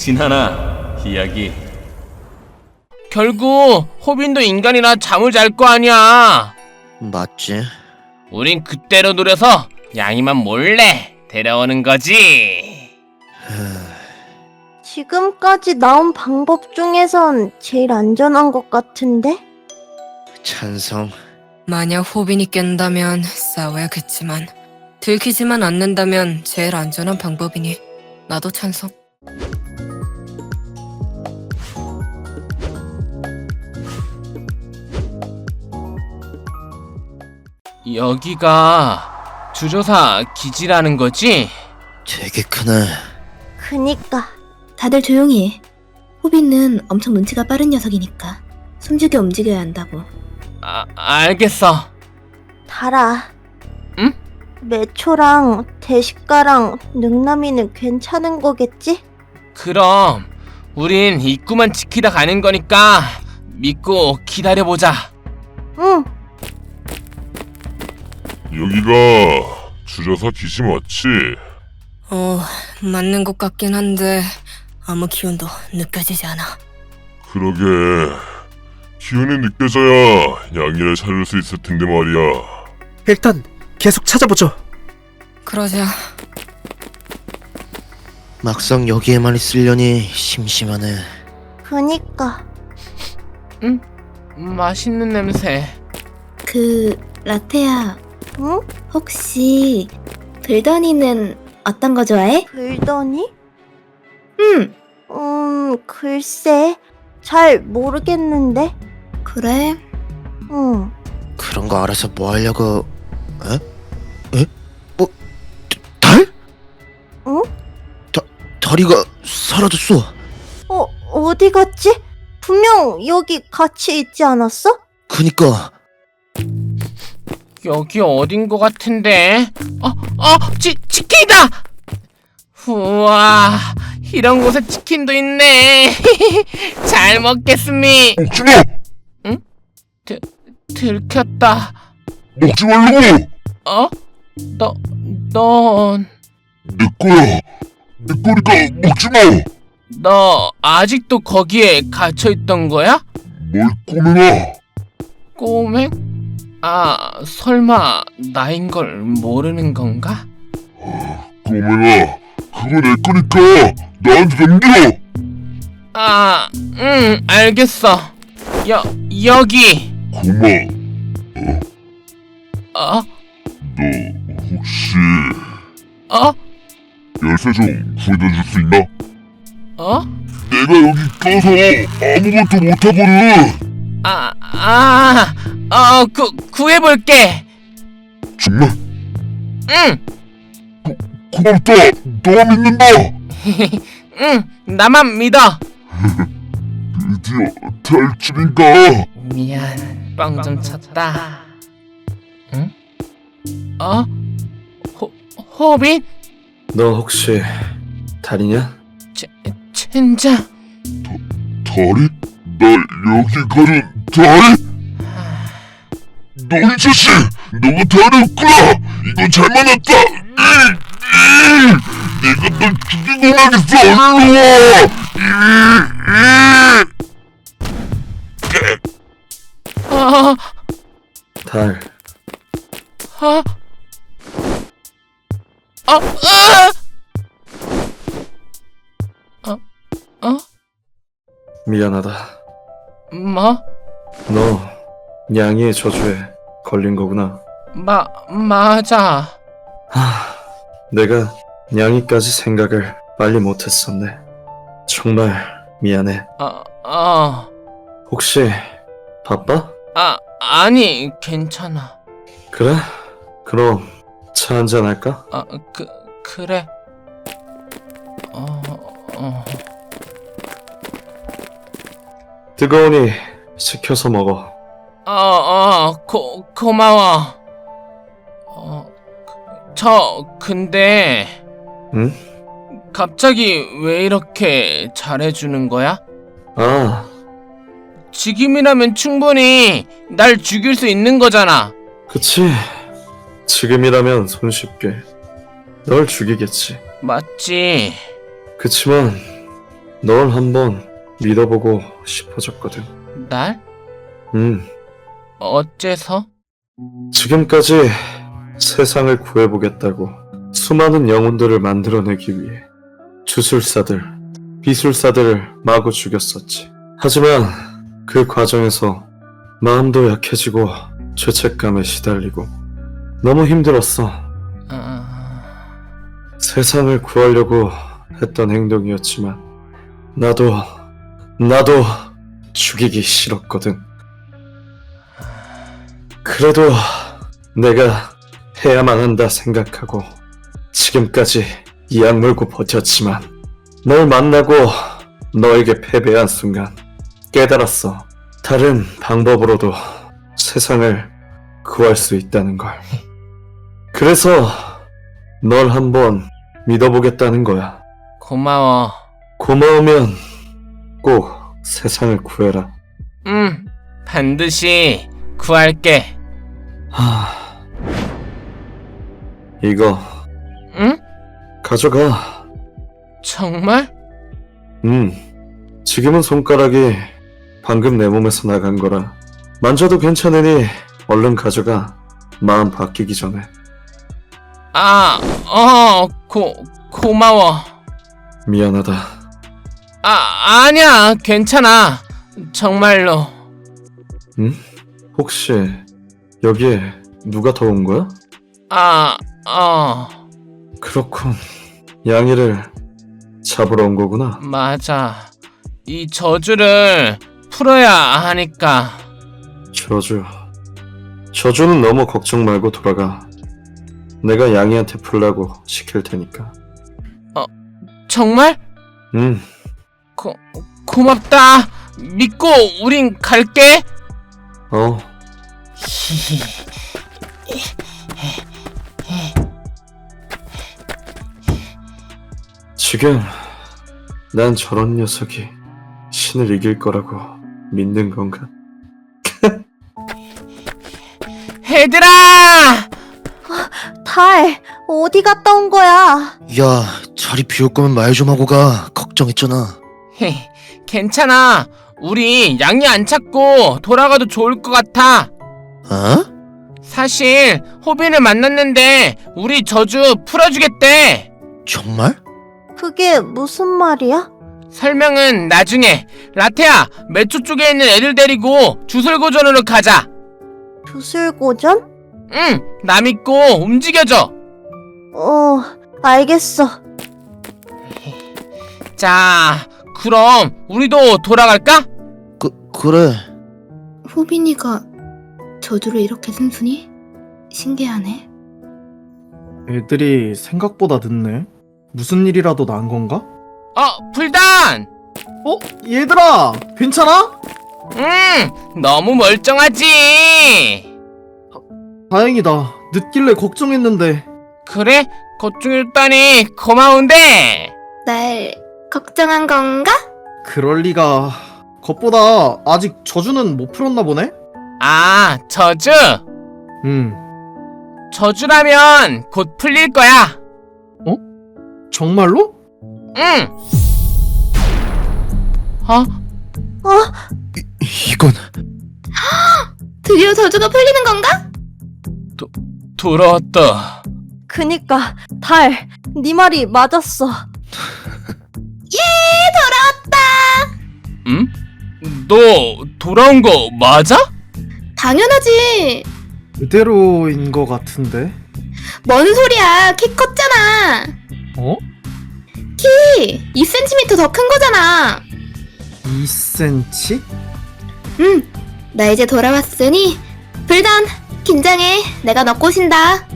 진하나 이야기 결국 호빈도 인간이라 잠을 잘 거 아니야. 맞지? 우린 그때로 노려서 양이만 몰래 데려오는 거지. 지금까지 나온 방법 중에선 제일 안전한 것 같은데? 찬성. 만약 호빈이 깬다면 싸워야겠지만 들키지만 않는다면 제일 안전한 방법이니 나도 찬성. 여기가 주조사 기지라는 거지? 되게 크네. 그니까 다들 조용히 해. 호빈은 엄청 눈치가 빠른 녀석이니까 숨죽여 움직여야 한다고. 아, 알겠어. 달아. 응? 매초랑 대식가랑 능남이는 괜찮은 거겠지? 그럼 우린 입구만 지키다 가는 거니까 믿고 기다려보자. 응. 여기가 주저사 기지 맞지? 어, 맞는 것 같긴 한데 아무 기운도 느껴지지 않아. 그러게 기운이 느껴져야 양이를 찾을 수 있을 텐데 말이야 일단 계속 찾아보죠. 그러자 막상 여기에만 있으려니 심심하네. 그니까 맛있는 냄새. 그 라테야, 응? 혹시 불더니는 어떤 거 좋아해? 불더니? 응. 음, 글쎄. 잘 모르겠는데. 그래. 응. 그런 거 알아서 뭐 하려고? 에? 에? 뭐? 달? 응? 다 다리가 사라졌어. 어, 어디 갔지? 분명 여기 같이 있지 않았어? 그니까 여기 어딘 것 같은데? 어, 어, 치, 치킨이다! 우와, 이런 곳에 치킨도 있네. 잘 먹겠습니. 먹지 마! 들켰다. 먹지 말라고! 어? 너, 넌, 내 거야 내 거니까 먹지 마! 너 아직도 거기에 갇혀있던 거야? 뭘 꼬매나 꼬맹? 아, 설마 나인 걸 모르는 건가? 꼬매나 그거 내 거니까 나한테 넘겨! 아, 응, 알겠어. 여, 여기. 고마 어? 너 혹시 어? 열쇠 좀 구해다 줄 수 있나? 어? 내가 여기 껴서 아무것도 못하거든 아, 아, 어, 구, 구해볼게. 정말 응, 고맙다 너 믿는다 응, 나만 믿어. 드디어 탈출인가 미안, 빵 좀 쳤다. 응? 어? 호, 호빈? 너 혹시 달이냐? 체, 젠장. 다리? 날 여기 가둔 다리? 너이 자식! 너가 다리 없구나! 이건 잘 만났다! 이, 이, 내가 널 죽이고 나겠어! 일로 와! 아, 달. 아, 아, 아! 어, 어? 미안하다. 뭐? 너 양이의 저주에 걸린 거구나. 마, 맞아. 하, 내가 양이까지 생각을 빨리 못했었네. 정말 미안해. 어, 어. 혹시 바빠? 아, 아니, 괜찮아. 그래? 그럼 차 한잔 할까? 아, 그, 그래. 어, 어. 뜨거우니 식혀서 먹어. 어, 어, 고, 고마워. 어, 그, 저, 근데, 응? 갑자기 왜 이렇게 잘해주는 거야? 아, 지금이라면 충분히 날 죽일 수 있는 거잖아. 그치. 지금이라면 손쉽게 널 죽이겠지. 맞지? 그치만 널 한번 믿어보고 싶어졌거든. 날? 음, 어째서? 지금까지 세상을 구해보겠다고 수많은 영혼들을 만들어내기 위해 주술사들, 비술사들을 마구 죽였었지. 하지만 그 과정에서 마음도 약해지고 죄책감에 시달리고 너무 힘들었어. 아... 세상을 구하려고 했던 행동이었지만 나도 나도 죽이기 싫었거든. 그래도 내가 해야만 한다 생각하고 지금까지 이 악 물고 버텼지만 널 만나고 너에게 패배한 순간 깨달았어. 다른 방법으로도 세상을 구할 수 있다는 걸. 그래서 널 한번 믿어보겠다는 거야. 고마워. 고마우면 꼭 세상을 구해라. 음, 반드시 구할게. 하... 이거 응? 가져가. 정말? 음, 지금은 손가락이 방금 내 몸에서 나간 거라 만져도 괜찮으니 얼른 가져가. 마음 바뀌기 전에. 아, 어, 고, 고마워. 미안하다. 아, 아니야. 괜찮아. 정말로. 응? 혹시 여기에 누가 더 온 거야? 아, 어, 그렇군. 양이를 잡으러 온 거구나. 맞아. 이 저주를 풀어야 하니까. 저주. 저주는 너무 걱정 말고 돌아가. 내가 양이한테 풀라고 시킬 테니까. 정말? 응, 고, 고맙다. 믿고 우린 갈게. 어. 지금 난 저런 녀석이 신을 이길 거라고 믿는 건가? 얘들아! 달, 어디 갔다 온 거야? 야, 자리 비울 거면 말 좀 하고 가. 걱정했잖아. 헤, 괜찮아. 우리 양이 안 찾고 돌아가도 좋을 것 같아. 어? 사실 호빈을 만났는데 우리 저주 풀어주겠대. 정말? 그게 무슨 말이야? 설명은 나중에. 라테야, 매초 쪽에 있는 애들 데리고 주술고전으로 가자. 주술고전? 응, 나 믿고 움직여줘. 어, 알겠어. 자, 그럼 우리도 돌아갈까? 그, 그래. 호빈이가 저주를 이렇게 순순히? 신기하네. 애들이 생각보다 늦네. 무슨 일이라도 난 건가? 어, 불단! 어? 얘들아! 괜찮아? 응, 너무 멀쩡하지. 다행이다. 늦길래 걱정했는데. 그래? 걱정했다니 고마운데. 날 걱정한 건가? 그럴 리가. 겉보다 아직 저주는 못 풀었나 보네? 아, 저주? 음, 저주라면 곧 풀릴 거야. 정말로? 응. 어? 이건 드디어 저주가 풀리는 건가? 돌아왔다. 그니까, 달, 네 말이 맞았어. 응? 너 돌아온 거 맞아? 당연하지. 그대로인 것 같은데. 뭔 소리야? 키 컸잖아. 어? 키 2cm 더 큰 거잖아. 2cm? 응. 나 이제 돌아왔으니 불단 긴장해. 내가 너 꼬신다.